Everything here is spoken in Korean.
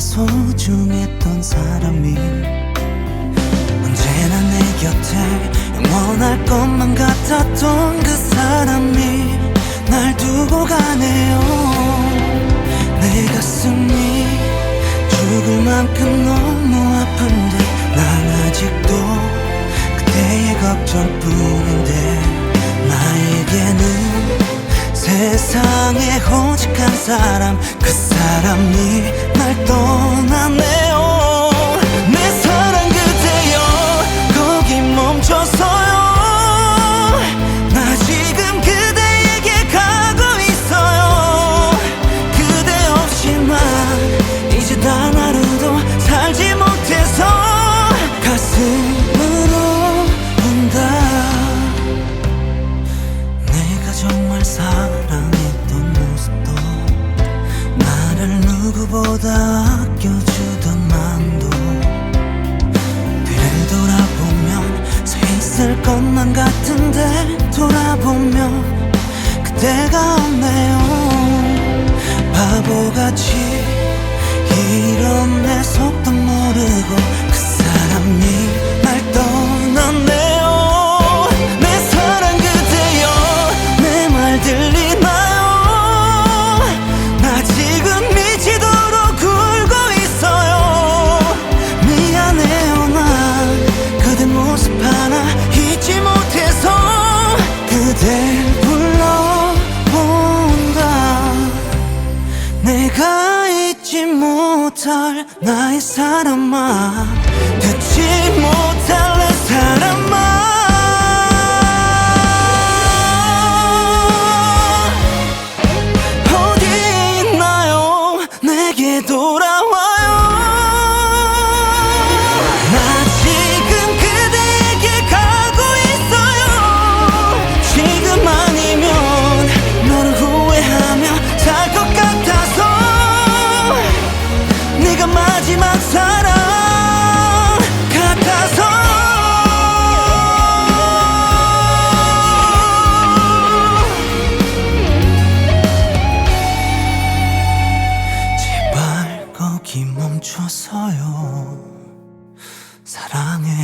소중했던 사람이 언제나 내 곁에 영원할 것만 같았던 그 사람이 날 두고 가네요. 내 가슴이 죽을 만큼 너무 아픈데 난 아직도 그대의 걱정뿐인데 나에게는 세상에 오직 한 사람 그 사람이 날 떠나네요 사랑했던 모습도 나를 누구보다 아껴주던 마음도 되돌아보면 서 있을 것만 같은데 돌아보면 그대가 없네요. 바보같이 그댈 불러본다. 내가 잊지 못할 나의 사람아 멈춰서요. 사랑해